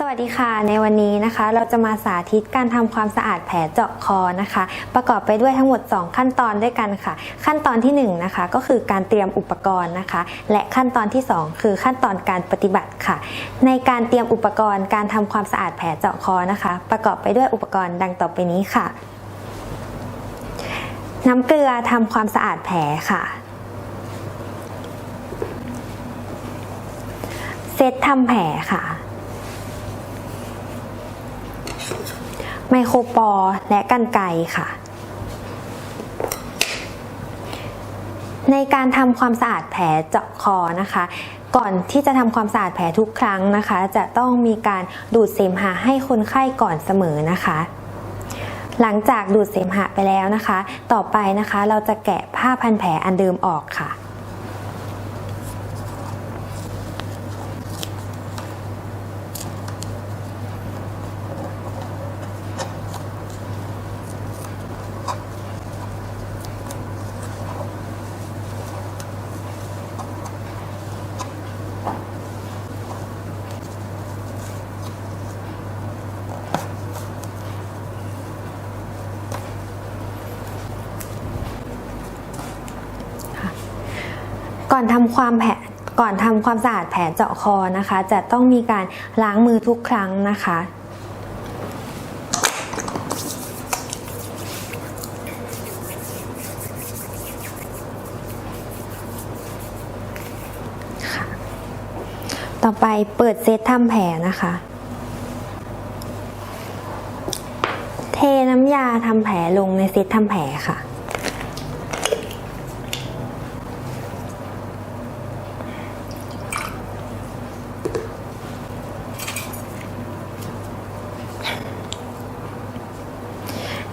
สวัสดีค่ะ ในวันนี้นะคะ เราจะมาสาธิตการทำความสะอาดแผลเจาะคอนะคะ ประกอบไปด้วยทั้งหมด 2 ขั้นตอนด้วยกันค่ะ ขั้นตอนที่1นะคะก็คือการเตรียมอุปกรณ์นะคะ และขั้นตอนที่ 2 คือขั้นตอนการปฏิบัติค่ะ ในการเตรียมอุปกรณ์การทำความสะอาดแผลเจาะคอนะคะ ประกอบไปด้วยอุปกรณ์ดังต่อไปนี้ค่ะ น้ำเกลือทำความสะอาดแผลค่ะเซตทำแผลค่ะ ไมโครปอและกันไกค่ะ ในการทำความสะอาดแผลเจาะคอนะคะ ก่อนที่จะทำความสะอาดแผลทุกครั้งนะคะ จะต้องมีการดูดเสมหะให้คนไข้ก่อนเสมอนะคะ หลังจากดูดเสมหะไปแล้วนะคะ ต่อไปนะคะเราจะแกะผ้าพันแผลอันเดิมออกค่ะ ก่อนทำความแผลก่อนทำความสะอาดแผลเจาะคอนะคะ จะต้องมีการล้างมือทุกครั้งนะคะค่ะต่อไปเปิดเซตทำแผลนะคะ เทน้ำยาทำแผลลงในเซตทำแผลค่ะ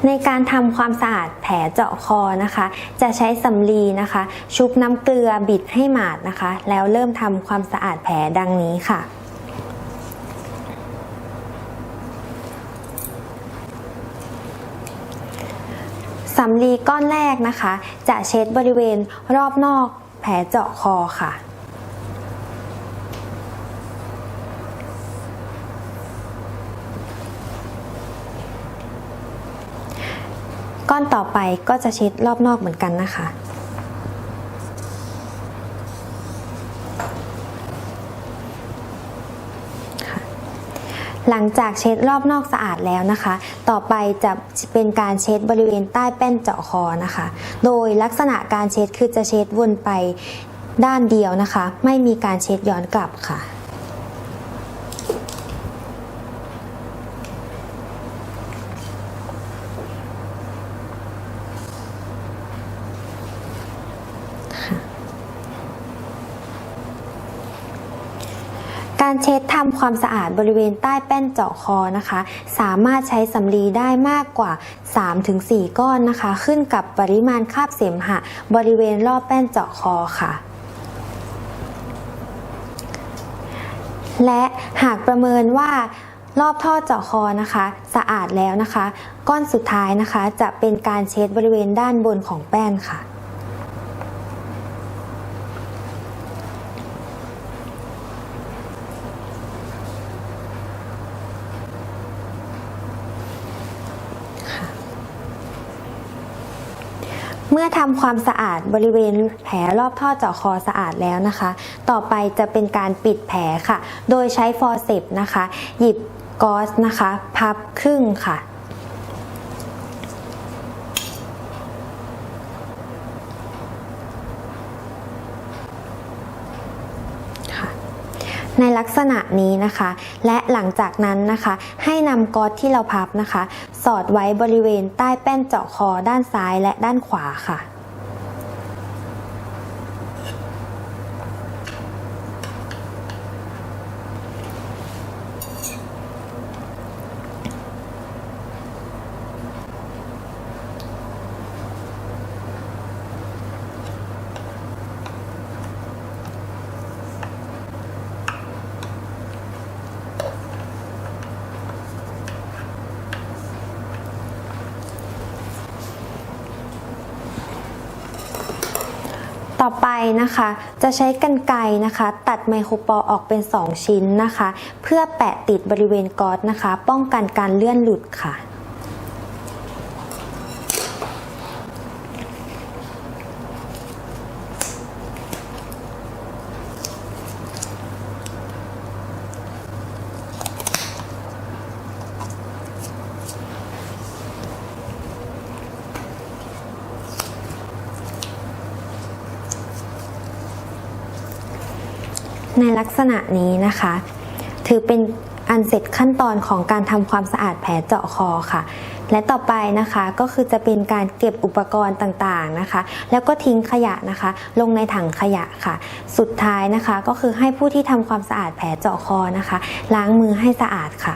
ในการทำความสะอาดแผลเจาะคอนะคะ จะใช้สำลีนะคะ ชุบน้ำเกลือบิดให้หมาดนะคะ แล้วเริ่มทำความสะอาดแผลดังนี้ค่ะสำลีก้อนแรกนะคะ จะเช็ดบริเวณรอบนอกแผลเจาะคอค่ะ ก้อนต่อไปก็จะเช็ดรอบนอกเหมือนกันนะคะ หลังจากเช็ดรอบนอกสะอาดแล้วนะคะ ต่อไปจะเป็นการเช็ดบริเวณใต้แป้นเจาะคอนะคะ โดยลักษณะการเช็ดคือจะเช็ดวนไปด้านเดียวนะคะ ไม่มีการเช็ดย้อนกลับค่ะ การเช็ดทำความสะอาดบริเวณใต้แป้นเจาะคอนะคะ สามารถใช้สำลีได้มากกว่า 3-4 ก้อนนะคะ ขึ้นกับปริมาณคราบเสมหะ บริเวณรอบแป้นเจาะคอค่ะและหากประเมินว่ารอบท่อเจาะคอนะคะ สะอาดแล้วนะคะ ก้อนสุดท้ายนะคะ จะเป็นการเช็ดบริเวณด้านบนของแป้นค่ะ เมื่อทำความสะอาดบริเวณแผลรอบท่อเจาะคอสะอาดแล้วนะคะ ต่อไปจะเป็นการปิดแผลค่ะ โดยใช้ฟอร์เซปนะคะ หยิบกอสนะคะ พับครึ่งค่ะ ในลักษณะนี้นะคะ และหลังจากนั้นนะคะ ให้นำก๊อตที่เราพับนะคะ สอดไว้บริเวณใต้แป้นเจาะคอด้านซ้ายและด้านขวาค่ะ ค ต่อไปนะคะจะใช้กรรไกรนะคะ ตัดไมโครปอออกเป็น 2 ชิ้นนะคะ เพื่อแปะติดบริเวณก๊อสนะคะ ป้องกันการเลื่อนหลุดค่ะ ในลักษณะนี้นะคะ ถือเป็นอันเสร็จขั้นตอนของการทำความสะอาดแผลเจาะคอค่ะ และต่อไปนะคะก็คือจะเป็นการเก็บอุปกรณ์ต่างๆนะคะ แล้วก็ทิ้งขยะนะคะ ลงในถังขยะค่ะ สุดท้ายนะคะก็คือให้ผู้ที่ทำความสะอาดแผลเจาะคอนะคะ ล้างมือให้สะอาดค่ะ